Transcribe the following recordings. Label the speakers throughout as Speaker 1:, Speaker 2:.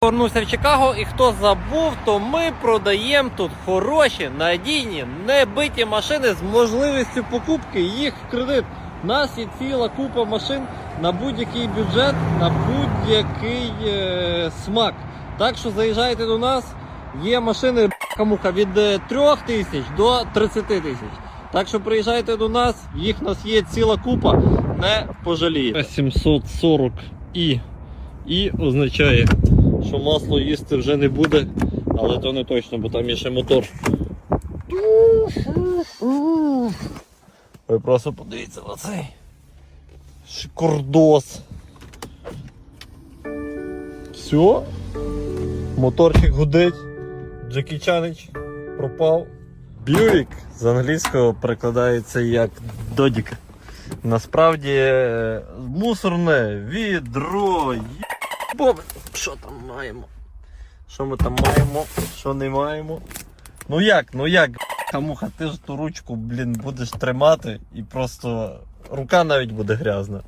Speaker 1: Повернувся в Чикаго, і хто забув, то ми продаємо тут хороші, надійні, небиті машини з можливістю покупки їх в кредит. У нас є ціла купа машин на будь-який бюджет, на будь-який е, смак. Так що заїжджайте до нас. Є машини камуха від е, 3 тисяч до 30 тисяч. Так що приїжджайте до нас, їх у нас є ціла купа, не пожалієте. 740 і і означає, що масло їсти вже не буде, але то не точно, бо там є ще мотор. Ви просто подивіться на цей шикордос. Все, моторчик гудить, Джекі Чанич пропав. Бьюік з англійського перекладається як додік. Насправді е, мусорне відро. Боби, що там маємо? Що ми там маємо? Що не маємо? Ну як, ну як, камуха, ти ж ту ручку, блін, будеш тримати і просто рука навіть буде грязна.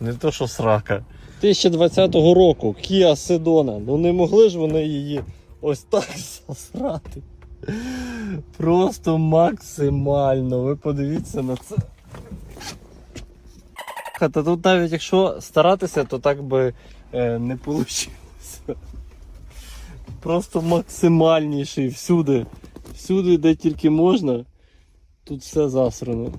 Speaker 1: Не то, що срака. 2020 року Kia Sedona. Ну не могли ж вони її ось так засрати. Просто максимально. Ви подивіться на це. Та тут навіть якщо старатися, то так би е, не вийшло. Просто максимальніший всюди. Всюди, де тільки можна, тут все засрано.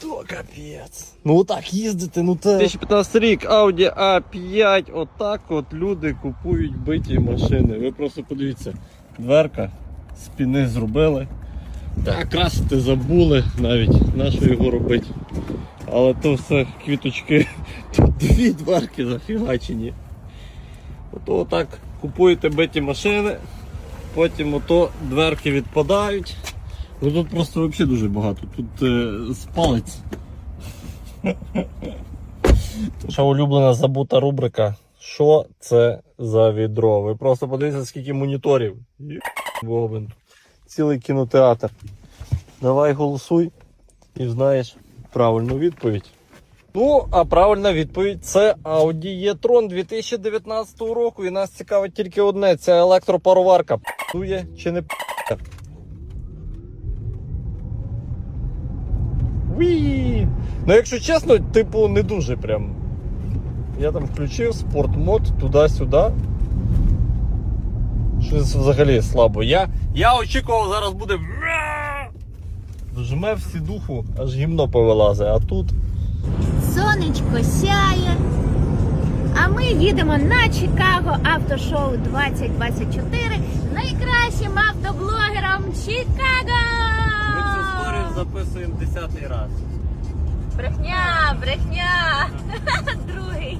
Speaker 1: То капець. Ну отак їздити, ну те. 2015 рік, Audi A5, отак от люди купують биті машини. Ви просто подивіться, дверка, спіни зробили. Так, красити забули навіть, на що його робити. Але то все квіточки, тут дві дверки зафігачені. Ото отак купуєте биті машини, потім ото дверки відпадають. Ну тут просто взагалі дуже багато. Тут е, спалець. Ще улюблена забута рубрика. Що це за відро? Ви просто подивіться, скільки моніторів. Бобин. Цілий кінотеатр. Давай голосуй і знаєш правильну відповідь. Ну, а правильна відповідь це Audi e-tron 2019 року. І нас цікавить тільки одне: це електропароварка. П'є чи не п***е? Уі! Ну, якщо чесно, типу, не дуже прям. Я там включив спортмод туди-сюди. Щось взагалі слабо. Я, я очікував, зараз буде. Жме всі духу, аж гімно повилазить, а тут.
Speaker 2: Сонечко сяє. А ми їдемо на Чикаго автошоу 2024 найкращим автоблогером Чикаго!
Speaker 1: записуємо десятий раз.
Speaker 2: Брехня, брехня! Другий.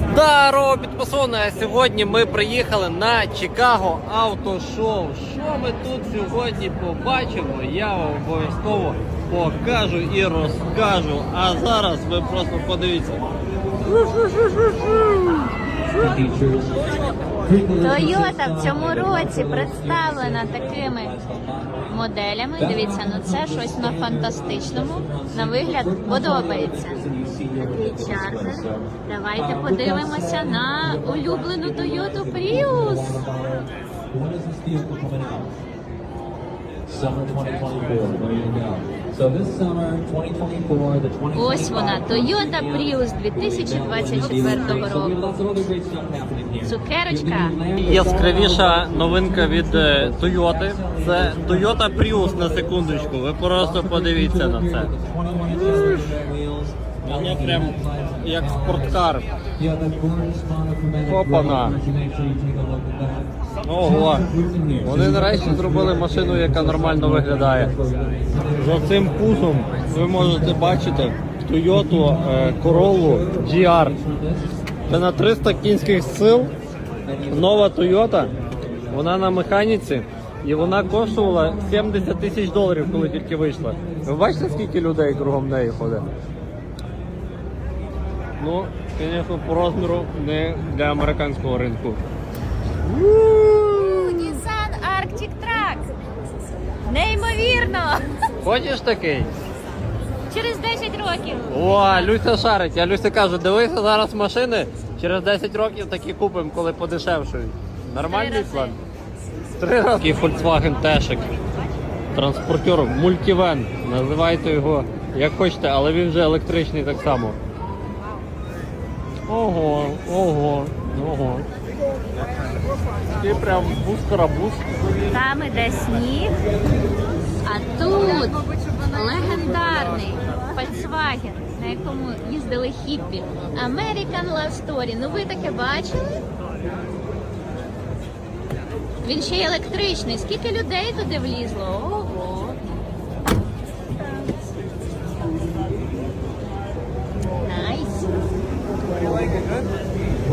Speaker 1: Здорово, А Сьогодні ми приїхали на Чикаго Автошоу. Що ми тут сьогодні побачимо, я вам обов'язково покажу і розкажу. А зараз ви просто подивіться.
Speaker 2: Тойота в цьому році представлена такими моделями. Дивіться, ну це щось на фантастичному. На вигляд подобається. Такий чарджер. Давайте подивимося на улюблену Toyota Prius.
Speaker 3: Summer 2024. There you go. So this summer 2024, the 2025
Speaker 2: Ось вона, Toyota Prius 2024 року. Цукерочка.
Speaker 1: Яскравіша новинка від е, Toyota. Це Toyota Prius на секундочку. Ви просто подивіться на це. Воно прям як спорткар. Опана. Ого. Вони нарешті зробили машину, яка нормально виглядає. За цим пузом ви можете бачити Toyota е, Corolla GR. Це на 300 кінських сил. Нова Toyota. Вона на механіці. І вона коштувала 70 тисяч доларів, коли тільки вийшла. Ви бачите, скільки людей кругом неї ходить? Ну, звісно, по розміру не для американського ринку.
Speaker 2: Nissan Arctic Track. Неймовірно!
Speaker 1: Хочеш такий?
Speaker 2: Через 10 років.
Speaker 1: О, Люся шарить. Я Люся кажу, дивися зараз машини Через 10 років такі купимо, коли подешевшують. Нормальний
Speaker 2: Три
Speaker 1: план? Три роки. Такий Volkswagen Тешик. Транспортер, мультивен. Називайте його як хочете, але він вже електричний так само. Ого, ого, ого. Такий прям бус-карабус.
Speaker 2: Там іде сніг, а тут легендарний Volkswagen, на якому їздили хіппі. American Love Story. Ну ви таке бачили? Він ще й електричний. Скільки людей туди влізло?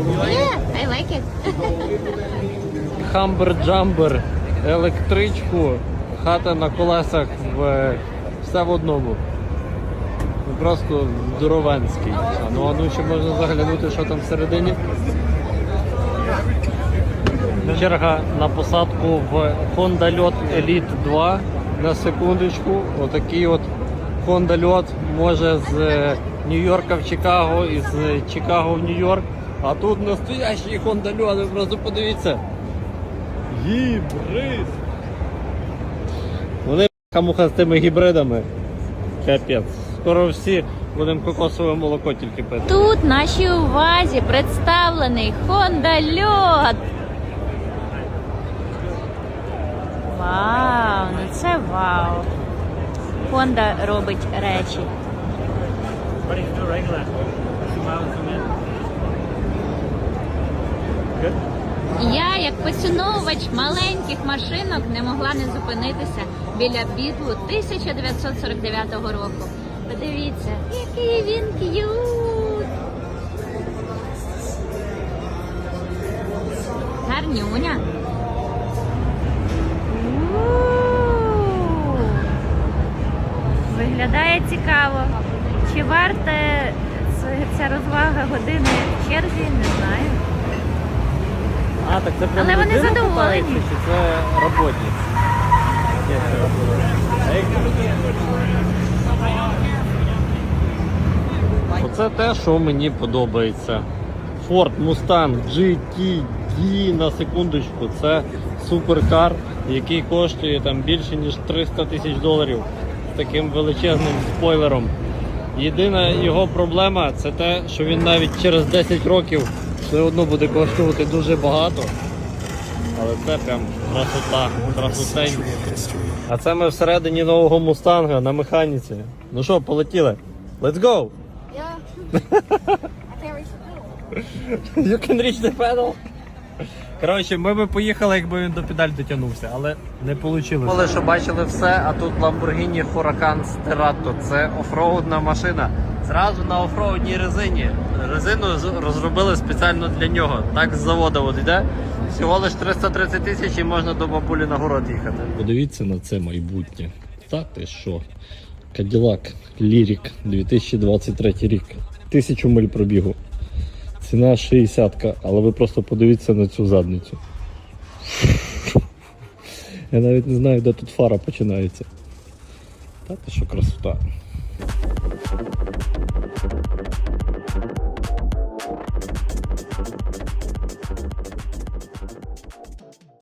Speaker 2: Yeah, I like it.
Speaker 1: Хамбер-джамбер, електричку, хата на колесах в все в одному. Просто здоровенський. Ну а ну ще можна заглянути, що там всередині. Черга на посадку в Honda Льот Elite 2 на секундочку. Отакий от Honda Льот може з е, Нью-Йорка в Чикаго і з Чикаго в Нью-Йорк. А тут настоящий Honda Льот, ви просто подивіться. Гібрид. Вони камуха з тими гібридами. Капець. Скоро всі будемо кокосове молоко тільки пити.
Speaker 2: Тут нашій увазі представлений Honda Льот. Вау, ну це вау. Honda робить речі. Я, як поціновувач маленьких машинок, не могла не зупинитися біля бітлу 1949 року. Подивіться, який він к'ют! Гарнюня. У. Виглядає цікаво. Чи варте ця розвага години в черзі, не знаю.
Speaker 1: А, так це прям
Speaker 2: Але вони
Speaker 1: людина
Speaker 2: задоволені.
Speaker 1: Чи це роботник? Ні, це. Оце те, що мені подобається. Ford Mustang GT на секундочку. Це суперкар, який коштує там більше ніж 300 тисяч доларів з таким величезним спойлером. Єдина його проблема це те, що він навіть через 10 років все одно буде коштувати дуже багато. Але це прям красота, красотень. А це ми всередині нового мустанга на механіці. Ну що, полетіли? Let's go! You can reach the pedal. Коротше, ми би поїхали, якби він до педаль дотягнувся, але не вийшло. Коли що бачили все, а тут Lamborghini Huracan Sterato. Це офроудна машина. Зразу на офроудній резині. Резину розробили спеціально для нього. Так з заводу от йде. Всього лиш 330 тисяч і можна до бабулі на город їхати. Подивіться на це майбутнє. Та ти що? Cadillac Lyric 2023 рік. Тисячу миль пробігу. Ціна 60, але ви просто подивіться на цю задницю. Я навіть не знаю, де тут фара починається. Та що красота.